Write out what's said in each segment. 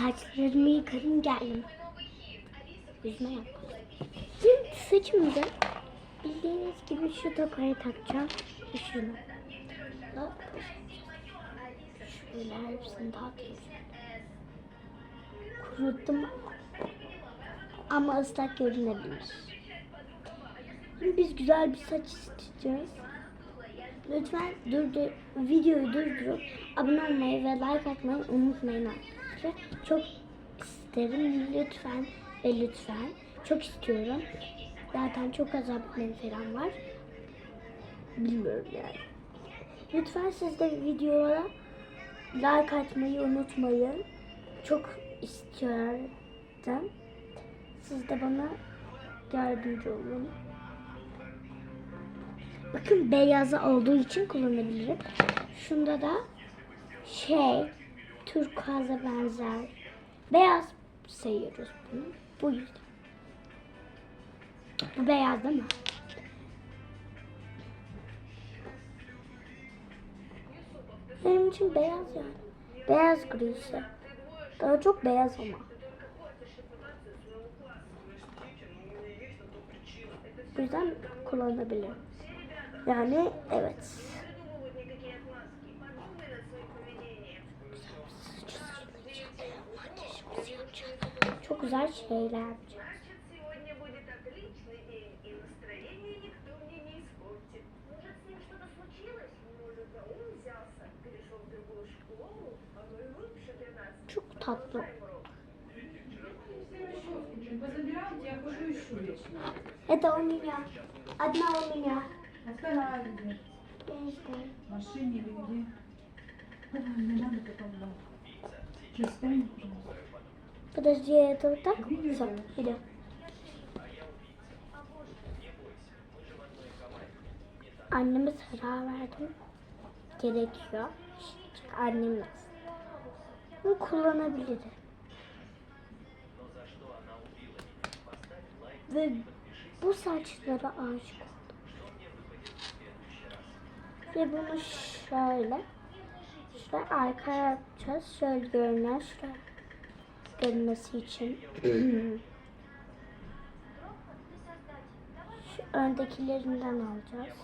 Saçlarımı yıkadım geldim. Yüzme yap. Şimdi saçımı da bildiğiniz gibi şu tokaya takacağım. Şunu. Hop. Şöyle hepsini dağıtayım. Kuruttum. Ama ıslak görünebilir. Şimdi biz güzel bir saç isteyeceğiz. Lütfen durdur, videoyu durdurup abone olmayı ve like atmayı unutmayın arkadaşlar. Çok isterim lütfen ve lütfen. Çok istiyorum. Zaten çok az abonem falan var. Bilmiyorum yani. Lütfen siz de videolara like atmayı unutmayın. Çok istiyorum. Siz de bana yardımcı olun. Bakın beyazı olduğu için kullanabilirim. Şunda da şey turkuaza benzer. Beyaz sayıyoruz bunu. Bu yüzden. Bu beyaz değil mi? Benim için beyaz yani. Beyaz grisi. Daha çok beyaz ama. Bu yüzden kullanabilirim. Yani evet. çok güzel şeyler yapacağız. Çok tatlı. Это у меня. Одна у меня. Остальная где? В машине или где? Не надо потом, да. Перестань, пожалуйста. Подожди, это вот так? Видео Всё, делаешь? иди. Anneme zarar verdim. Gerekiyor. Çünkü annem Bunu kullanabilirim. Ve bu saçlara aşık oldum. Ve bunu şöyle şöyle arkaya yapacağız. Şöyle görünüyor. Şöyle görünmesi için. Şu öndekilerinden alacağız.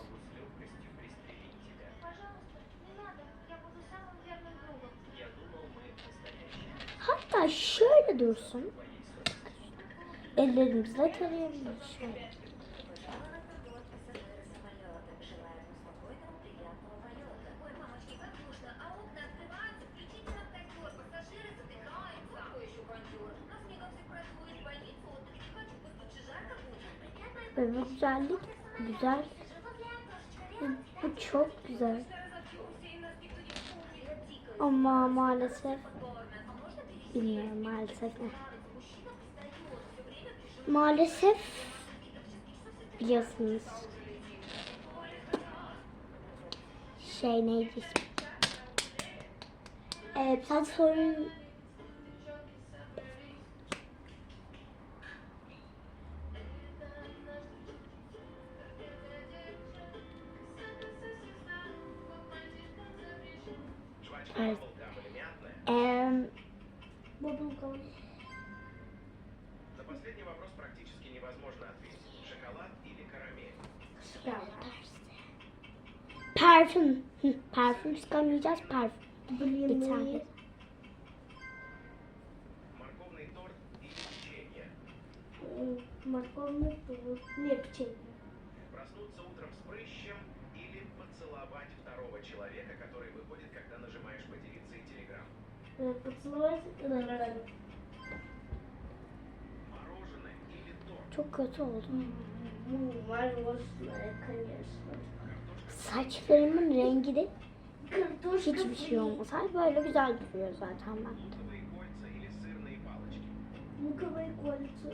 Hatta şöyle dursun. Ellerimizle tarayabiliriz şöyle. Ve bu güzellik güzel. Bu çok güzel. Ama maalesef bilmiyorum maalesef ne. Maalesef biliyorsunuz. Şey neydi ismi? Ee, platform Эм, Bubblegum. На последний вопрос практически невозможно ответить. Шоколад или карамель? Parfüm. Hı, parfüm sıkamayacağız. Parfüm. Bir tane. Морковный торт или печенье? Морковный торт. Не, печенье. Проснуться утром с прыщем или поцеловать второго человека, который выходит, когда нажимаешь поделиться и телеграм? Поцеловать. Мороженое или торт? Çok kötü oldum. Saçlarımın rengi de hiçbir şey olmaz. Hayır böyle güzel duruyor zaten bende. Луковые кольца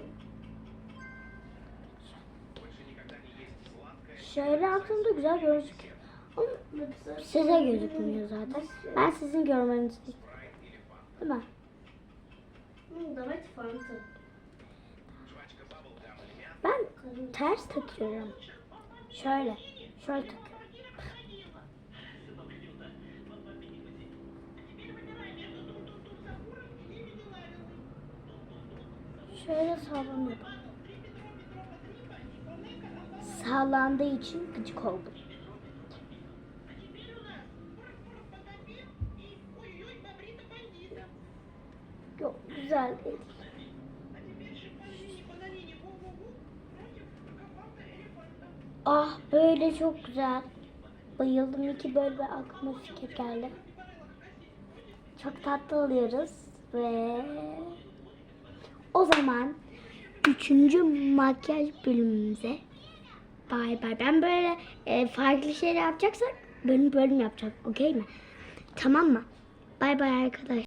Şöyle aklımda güzel gözüküyor. Ama size gözükmüyor zaten. Ben sizin görmenizi Değil mi? Ben ters takıyorum. Şöyle. Şöyle takıyorum. Şöyle sallanıyorum. Sağlandığı için gıcık oldum. Yok güzel değil. Ah böyle çok güzel. Bayıldım iki bir aklıma fikir geldi. Çok tatlı oluyoruz ve o zaman üçüncü makyaj bölümümüze bay bay. Ben böyle e, farklı şeyler yapacaksak bölüm bölüm yapacağım. Okey mi? Tamam mı? Bay bay arkadaşlar.